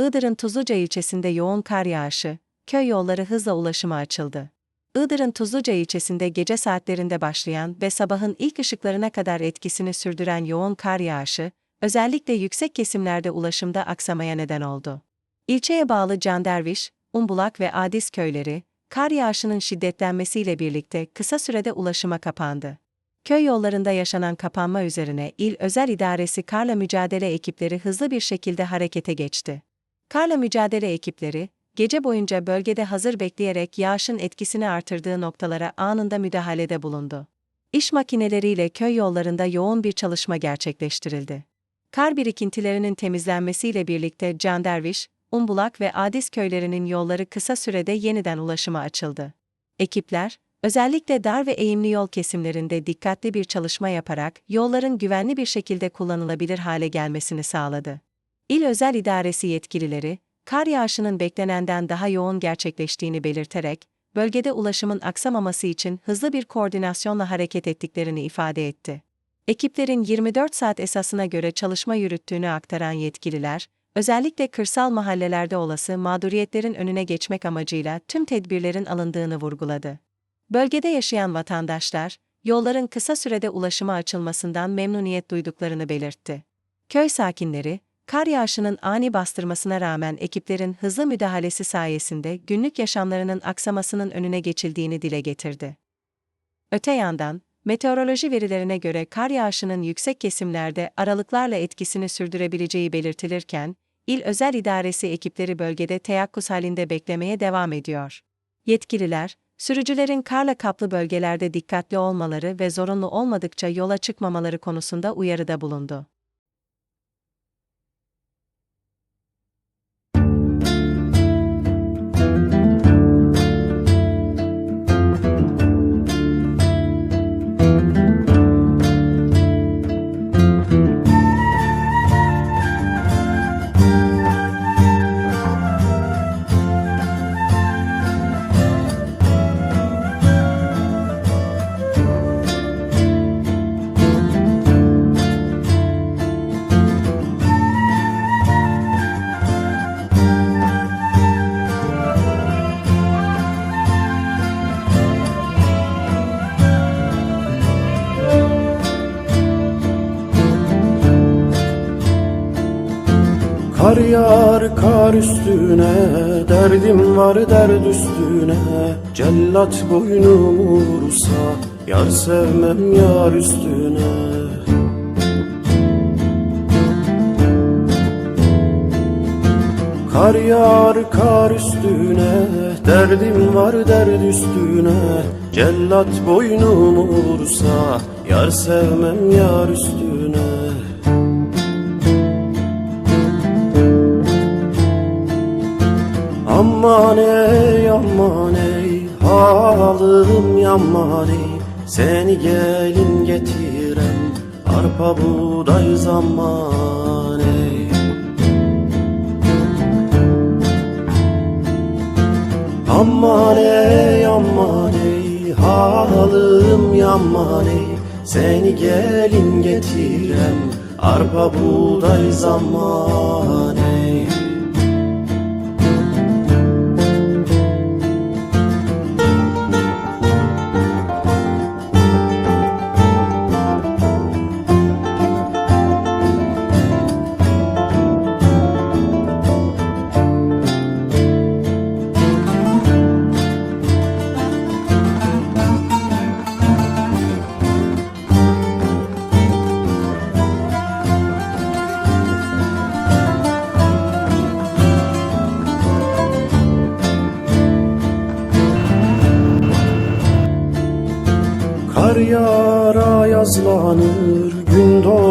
Iğdır'ın Tuzluca ilçesinde yoğun kar yağışı, köy yolları hızla ulaşıma açıldı. Iğdır'ın Tuzluca ilçesinde gece saatlerinde başlayan ve sabahın ilk ışıklarına kadar etkisini sürdüren yoğun kar yağışı, özellikle yüksek kesimlerde ulaşımda aksamaya neden oldu. İlçeye bağlı Canderviş, Umbulak ve Adis köyleri, kar yağışının şiddetlenmesiyle birlikte kısa sürede ulaşıma kapandı. Köy yollarında yaşanan kapanma üzerine İl Özel İdaresi karla mücadele ekipleri hızlı bir şekilde harekete geçti. Karla mücadele ekipleri, gece boyunca bölgede hazır bekleyerek yağışın etkisini artırdığı noktalara anında müdahalede bulundu. İş makineleriyle köy yollarında yoğun bir çalışma gerçekleştirildi. Kar birikintilerinin temizlenmesiyle birlikte Canderviş, Umbulak ve Adis köylerinin yolları kısa sürede yeniden ulaşıma açıldı. Ekipler, özellikle dar ve eğimli yol kesimlerinde dikkatli bir çalışma yaparak yolların güvenli bir şekilde kullanılabilir hale gelmesini sağladı. İl Özel İdaresi yetkilileri, kar yağışının beklenenden daha yoğun gerçekleştiğini belirterek, bölgede ulaşımın aksamaması için hızlı bir koordinasyonla hareket ettiklerini ifade etti. Ekiplerin 24 saat esasına göre çalışma yürüttüğünü aktaran yetkililer, özellikle kırsal mahallelerde olası mağduriyetlerin önüne geçmek amacıyla tüm tedbirlerin alındığını vurguladı. Bölgede yaşayan vatandaşlar, yolların kısa sürede ulaşıma açılmasından memnuniyet duyduklarını belirtti. Köy sakinleri, kar yağışının ani bastırmasına rağmen ekiplerin hızlı müdahalesi sayesinde günlük yaşamlarının aksamasının önüne geçildiğini dile getirdi. Öte yandan, meteoroloji verilerine göre kar yağışının yüksek kesimlerde aralıklarla etkisini sürdürebileceği belirtilirken, İl Özel İdaresi ekipleri bölgede teyakkuz halinde beklemeye devam ediyor. Yetkililer, sürücülerin karla kaplı bölgelerde dikkatli olmaları ve zorunlu olmadıkça yola çıkmamaları konusunda uyarıda bulundu. Kar yağar kar üstüne Derdim var derd üstüne. Cellat boynumu vursa Yar sevmem yar üstüne. Kar yağar kar üstüne Derdim var derd üstüne. Cellat boynumu vursa Yar sevmem yar üstüne Aman ey aman ey halım yaman ey. Seni gelin getiren arpa buğday zaman ey. Aman ey aman ey halım yaman ey. Seni gelin getiren arpa buğday zaman ey Yağar yazlanır gün doğar